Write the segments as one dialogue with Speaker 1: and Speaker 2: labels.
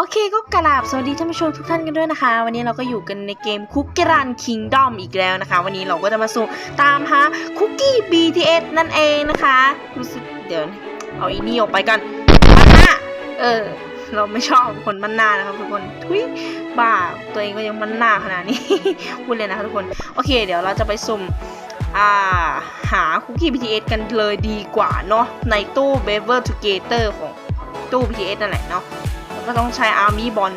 Speaker 1: โอเคก็กราบสวัสดีท่านผู้ชมทุกท่านกันด้วยนะคะ วันนี้เราก็อยู่กันในเกมคุกกี้รันคิงดอมอีกแล้วนะคะ วันนี้เราก็จะมาสู่ตามหาคุกกี้ BTS นั่นเองนะคะรู้สึกเดี๋ยวเอาอีนี่ออกไปกันมันหน้าเออ เราไม่ชอบคนมันหน้านะครับทุกคนทุยบ้าตัวเองก็ยังมันหน้าขนาดนี้พูดเลยนะคะทุกคนโอเค เดี๋ยวเราจะไปสุ่มอ่าหาคุกกี้ BTS กันเลยดีกว่าเนาะในตู้ b e v e r Together ของตู้ BTS นั่นแหละเนาะ ก็ต้องใช้อาร์มี่บอล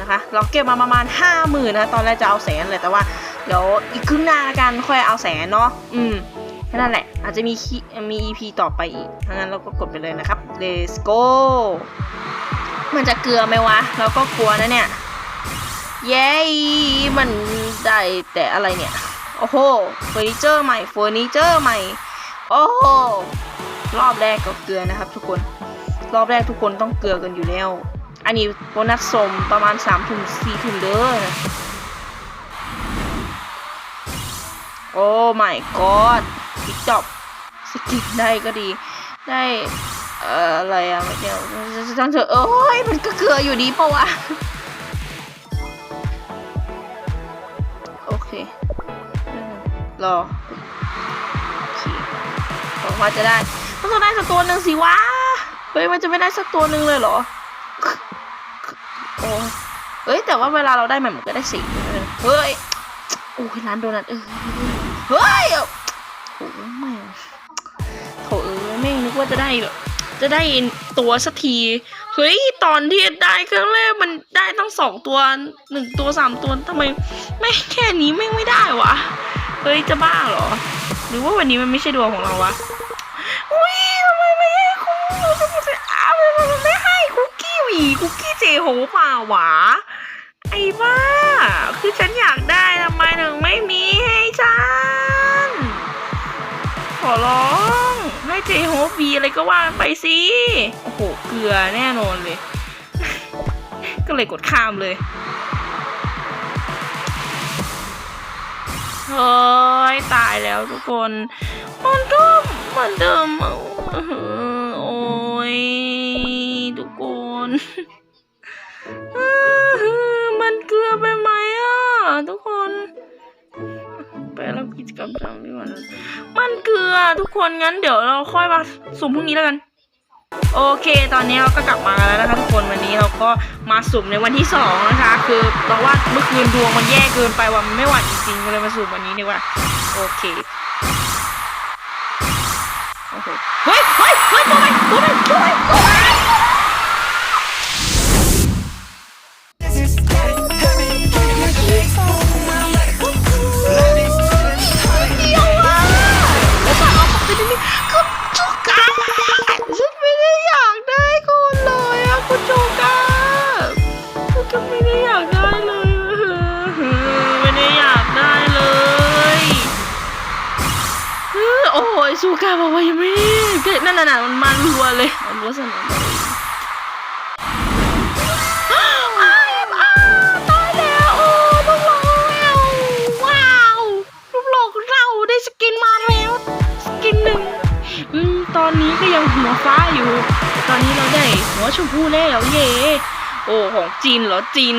Speaker 1: นะคะเราเก็บมาประมาณ 5 0,000นะตอนแรกจะเอาแสนเลยแต่ว่าเดี๋ยวอีกครึ่งหน้าละกันค่อยเอาแสนเนาะอืมแค่นั้นแหละ อาจจะมีคีมี EP ต่อไปอีกถ้างั้นเราก็กดไปเลยนะครับ let's go มันจะเกลือไหมวะ เราก็กลัวนะเนี่ย เย้ มันได้แต่อะไรเนี่ย โอ้โหเฟอร์นิเจอร์ใหม่เฟอร์นิเจอร์ใหม่ โอ้โหรอบแรกก็เกลือนะครับทุกคน รอบแรกทุกคนต้องเกลือกันอยู่แล้ว อันนี้โบนัสสมประมาณ3ถุง4ถุงเด้อนะโอ้ my god ติ๊กจอบสกินได้ก็ดี ได้เอ่ออะไรอะไม่เกี่ยวจังเถอะโอ้ยมันก็เกลืออยู่ดีเปล่าวะโอเครอโอเคหวังว่าจะได้มันต้องได้สักตัวหนึ่งสิวะเฮ้ยมันจะไม่ได้สักตัวหนึ่งเลยเหรอ โอ้เฮ้ยแต่ว่าเวลาเราได้มันมันก็ได้สีเฮ้ยโอ้ยร้านโดนัทเออเฮ้ยโอ้แม่โถเอ้ยแม่นึกว่าจะได้แบบจะได้ตัวสักทีเฮ้ยตอนที่ได้ครั้งแรกมันได้ตั้งสองตัวหนึ่งตัวสามตัวทำไมไม่แค่นี้แม่ไม่ได้วะเฮ้ยจะบ้าเหรอ หรือว่าวันนี้มันไม่ใช่ดวงของเราวะ คุกกี้เจโฮป่าวะไอ้บ้า คือฉันอยากได้ทำไมถึงไม่มีให้ฉัน ขอร้อง ให้เจโฮบีอะไรก็ว่าไปสิ โอ้โห เกลือแน่นอนเลย ก็เลยกดข้ามเลยเฮ้ยตายแล้วทุกคน มันก็เหมือนเดิม น มันเกลือไปไหมอะ ทุกคน ไปแล้วกิจกรรมทำดีกว่านะมันเกลือทุกคนงั้นเดี๋ยวเราค่อยมาสุ่มพรุ่งนี้แล้วกัน โอเค ตอนนี้เราก็กลับมาแล้วนะคะทุกคนวันนี้เราก็มาสุ่มในวันที่สองนะคะ คือเราว่าเมื่อคืนดวงมันแย่เกินไปว่ามันไม่ไหวจริงๆก็เลยมาสุ่มวันนี้ดีกว่าโอเคโอ้โหเฮ้ยเฮ้ยเฮ้ยตัวไหนตัวไหนตัวไหนตัวไหน ยซูก้าบอกว่ายังไม่ได้นั่นน่ะมันมารัวเลยมันรัวสนามเลยอ้าวอ้แล้วโอ้พวกเราว้าวรูปหล่อเราได้สกินมาแล้วสกินหนึ่งอืมตอนนี้ก็ยังหัวฟ้าอยู่แต่ตอนนี้เราได้หัวชมพูแล้วเย่โอ้ของจีนเหรอจีน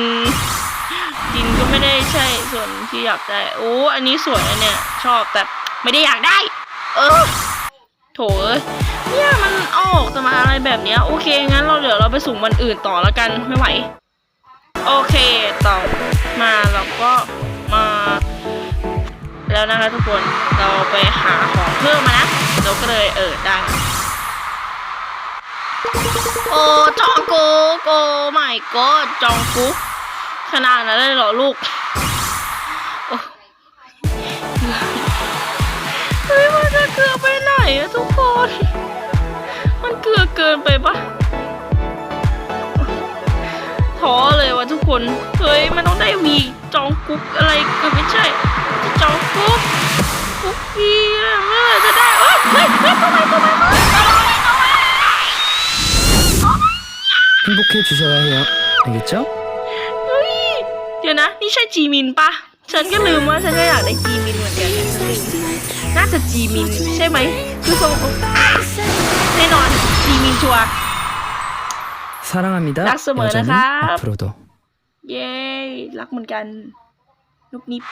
Speaker 1: จีนก็ไม่ได้ใช่ส่วนที่อยากได้ โอ้อันนี้สวยนะเนี่ย ชอบแต่ไม่ได้อยากได้ เออโถเอ้ยเนี่ยมันออกจะมาอะไรแบบเนี้ย โอเค งั้นเราเดี๋ยวเราไปสุ่มวันอื่นต่อแล้วกันไม่ไหว โอเคต่อมาเราก็มา แล้วนะคะทุกคนเราไปหาของเพิ่มมานะเราก็เลยเออได้โอ้จองกุกโอ้ไม่ก็จองกุกขนาดนั้นเลยเหรอลูก กลือไปไหนอะทุกคน มันเกลือเกินไปปะท้อเลยว่ะทุกคน เฮ้ยมันต้องได้วีจองกุ๊กอะไรก็ไม่ใช่ จะจองกุ๊กกุ๊กกี้อะเมื่อไหร่จะได้เอ้ยเฮ้ยเฮ้ยทำไมทำไมทำไมทำไมทำไม
Speaker 2: 행복해 주셔야 해요. 알겠죠?
Speaker 1: เฮ้ยเดี๋ยวนะ นี่ใช่จีมินปะฉันก็ลืมว่าฉันก็อยากได้ จะจีมินใช่ไหมคือทรงอ่ะแน่นอนจีมินชัวร์
Speaker 2: 사랑합니다.
Speaker 1: 낙서 뭐야,
Speaker 2: 여전히
Speaker 1: 나가?
Speaker 2: 앞으로도.
Speaker 1: เย้ รักเหมือนกัน นุบนิบ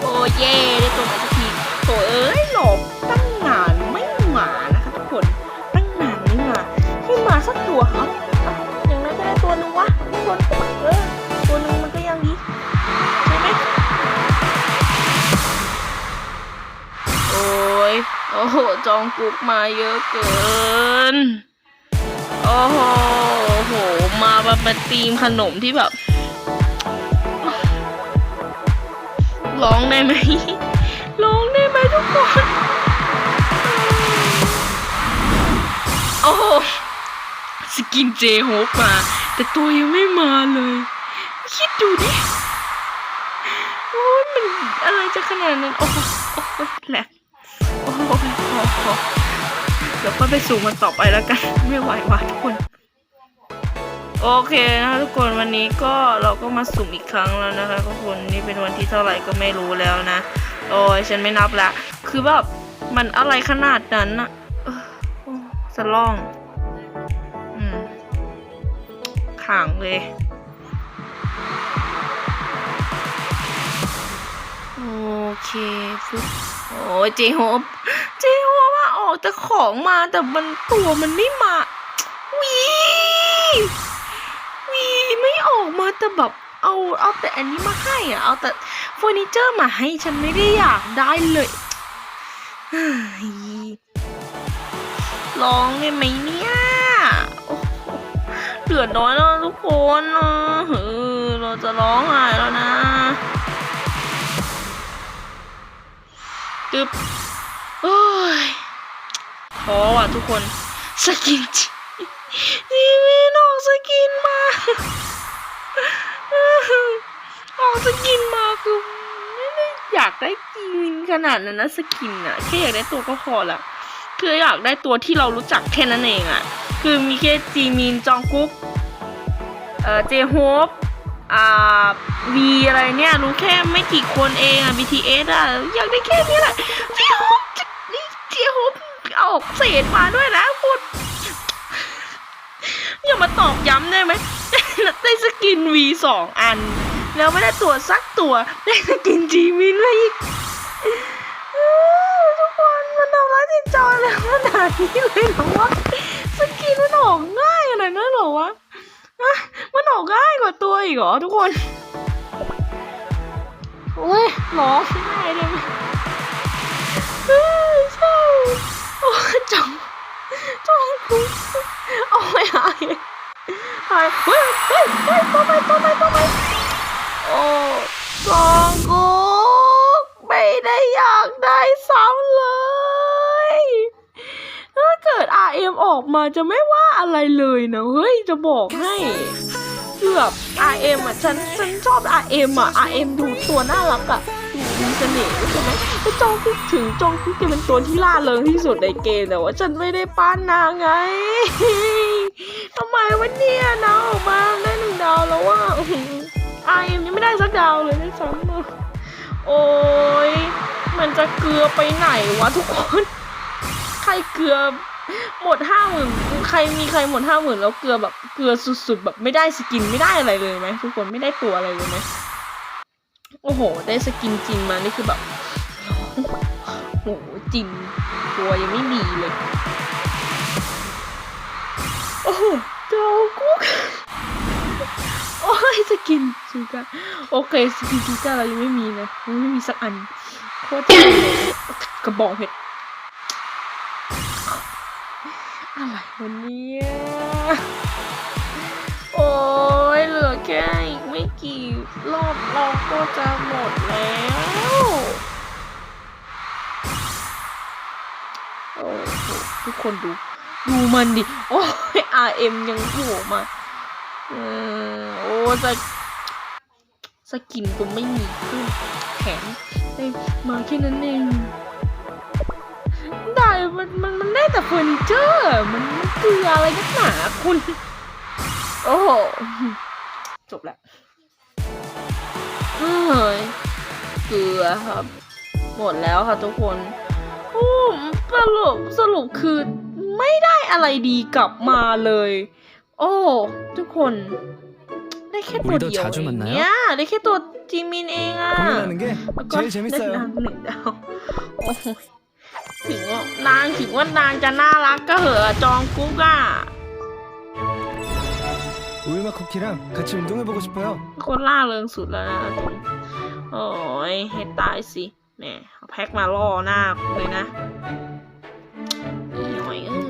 Speaker 1: โอ้เย่ได้ตัวใหม่สักทีโถเอ้ยหลบตั้งนานไม่มานะคะทุกคน ตั้งนานไม่มาให้มาสักตัวครับ จองกุกมาเยอะเกิน โอ้โหโห มาแบบเป็นธีมขนมที่แบบ ร้องได้ไหม ร้องได้ไหมทุกคน โอ้โหสกินเจโฮปมา แต่ตัวยังไม่มาเลย คิดดูดิโอ้ยมันอะไรจะขนาดนั้น โอ้โหโอ้โหแหลกโอ้โหโอ้โห เดี๋ยวก็ไปสู่มันต่อไปแล้วกัน ไม่ไหวว่ะทุกคน โอเคนะคะทุกคนวันนี้ก็เราก็มาสุ่มอีกครั้งแล้วนะคะทุกคนนี่เป็นวันที่เท่าไหร่ก็ไม่รู้แล้วนะ โอ้ยฉันไม่นับละ คือแบบมันอะไรขนาดนั้นอะสล่องอืมขางเลยโอเคฟึบโอ้ยเจโฮป แต่ของมาแต่มันตัวมันไม่มาวีวีไม่ออกมาแต่แบบเอาเอาแต่อันนี้มาให้อะเอาแต่เฟอร์นิเจอร์มาให้ฉันไม่ได้อยากได้เลยร้องได้ไหมเนี่ยเหลือน้อยแล้วทุกคนนะเออเราจะร้องไห้แล้วนะตึ๊บ ท้อว่ะทุกคนสกินจีจีมีนออกสกินมา ออกสกินมาคือไม่ได้อยากได้จีมินขนาดนั้นนะสกินอะแค่อยากได้ตัวก็พอละคืออยากได้ตัวที่เรารู้จักแค่นั้นเองอะคือมีแค่จีมินจองกุ๊กเอ่อเจโฮปอ่าวีอะไรเนี่ยรู้แค่ไม่กี่คนเองอะ BTS อะอยากได้แค่นี้แหละเจโฮปนี่เจโฮป เอาอกเศษมาด้วยนะพูดอย่ามาตอกย้ำได้ไหมได้สกิน V สองอัน แล้วไม่ได้ตัวสักตัว ได้สกินจีมินมาอีกทุกคนมันทำร้ายจิตใจเลยขนาดนี้เลยเหรอวะสกินมันออกง่ายขนาดนั้นเหรอวะอะมันออกง่ายกว่าตัวอีกเหรอทุกคนโอ้ยร้อ ยเฮ้ยตัวใหม่ตัวใหม่ตัวใหม่โอ้จองกูไม่ได้อยากได้ซ้ำเลย ถ้าเกิด RM ออกมาจะไม่ว่าอะไรเลยนะ เฮ้ย จะบอกให้เกือบ RM อะ ฉัน ฉันชอบ RM อะ RM ดูตัวน่ารักอะดูมีเสน่ห์ใช่ไหมแต่จองคุกถึงจองคุกจะเป็นตัวที่ล่าเริงที่สุดในเกมแต่ว่าฉันไม่ได้ป้านนางไง ทำไมวะเนี่ยดาวออกมาได้หนึ่งดาวแล้วว่า RM ยังไม่ได้สักดาวเลยนะซ้ำอะโอ้ยมันจะเกลือไปไหนวะทุกคน ใครเกลือหมดห้าหมื่นใครมีใครหมดห้าหมื่นแล้วเกลือแบบเกลือสุดๆ แบบไม่ได้สกินไม่ได้อะไรเลยไหมทุกคนไม่ได้ตัวอะไรเลยไหมโอ้โห ได้สกินจริงมานี่คือแบบโอ้โหจริงตัวยังไม่มีเลย ก้าโอเคสกินซูก้าเรายังไม่มีเลยยังไม่มีสักอันโคตรเจ๋งเลยกระบอกเพชรอะไรวันนี้โอ้ยเหลือแค่อีกไม่กี่รอบเราก็จะหมดแล้วโอ้โหทุกคนดู ดูมันดิ โอ้ย RM ยังโผล่มา โอ้จะ สกินก็ไม่มีขึ้นแถมได้มาแค่นั้นเอง ได้มันมันมันได้แต่เฟอร์นิเจอร์มันมันเกลืออะไรนักหนาคุณ โอ้โห จบแล้วเฮ้ยเกลือครับ หมดแล้วค่ะทุกคนโอ้สรุปสรุปคือไม่ได้อะไรดีกลับมาเลย โอ้ ทุกคน ได้แค่ตัวเดียว
Speaker 2: 우리도
Speaker 1: เอ
Speaker 2: 자주
Speaker 1: ง
Speaker 2: 만나요?
Speaker 1: เนี่ยได้แค่ตัวจีมินเองอะ
Speaker 2: 공연하는 게
Speaker 1: แล้วก็
Speaker 2: 제일
Speaker 1: ได้
Speaker 2: 재밌어요.
Speaker 1: นางหนึ่งดาวโอ้โหถึงว่านางถึงว่านางจะน่ารักก็เหอะจองกุ๊กอะ
Speaker 2: 우유맛 쿠키랑 같이 운동해보고 싶어요.
Speaker 1: คนล่าเริงสุดแล้วนะตรงโอ้ยให้ตายสิแหน่เอาแพ็คมาล่อหน้ากูเลยนะอีหน่อยเอ้ย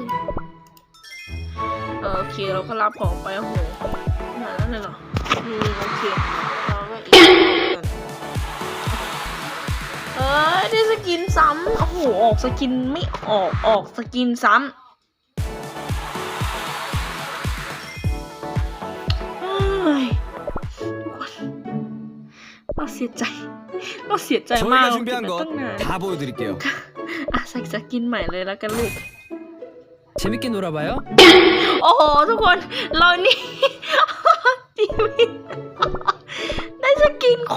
Speaker 1: เออโอเคเราก็รับของไปโอ้โหขนาดนั้นเลยเหรอ อืมโอเคเราก็อีกกันเอ้ยได้สกินซ้ำโอ้โหออกสกินไม่ออกออกสกินซ้ำเอ้ยทุกคนเราเสียใจ เราเสียใจมาก
Speaker 2: 저희가
Speaker 1: เรา
Speaker 2: 준비한
Speaker 1: เก็บมาตั้งนาน
Speaker 2: 거 다 보여드릴게요.
Speaker 1: อ่ะใส่สกินใหม่เลยแล้วกันลูก
Speaker 2: 재밌게 놀아봐요.
Speaker 1: โอ้โห ทุกคนเรานี่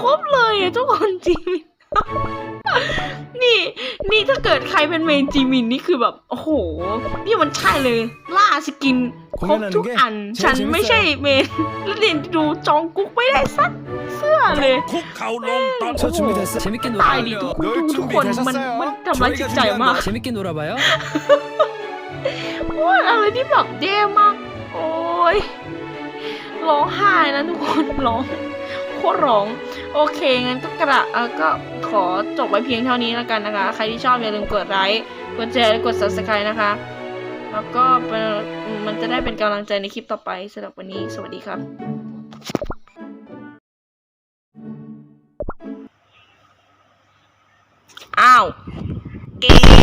Speaker 1: ครบเลยอะทุกคนจีมิน นี่ นี่ถ้าเกิดใครเป็นเมนจีมินนี่คือแบบ โอ้โห นี่มันใช่เลย ล่าสกินครบทุกอัน ฉันไม่ใช่เมน แล้วเรียนดูจองกุ๊กไม่ได้สักเสื้อเลย
Speaker 3: คุกเข่าลงตอน
Speaker 2: 저 준비됐어. 재밌게
Speaker 1: ตายดิ
Speaker 2: 놀아봐요.
Speaker 1: ทุกทุกคนมันมันทำร้ายจิตใจมาก
Speaker 2: 재밌게 놀아봐요.
Speaker 1: พูดอะไรที่แบบแย่มาก โอ้ย ร้องไห้นะทุกคนร้องโ คตรร้อง โอเคงั้นก็กระเออก็ขอจบไว้เพียงเท่านี้แล้วกันนะคะ ใครที่ชอบอย่าลืมกดไลค์กดแชร์กด subscribe นะคะ แล้วก็มันจะได้เป็นกำลังใจในคลิปต่อไปสำหรับวันนี้สวัสดีครับอ้าว เกม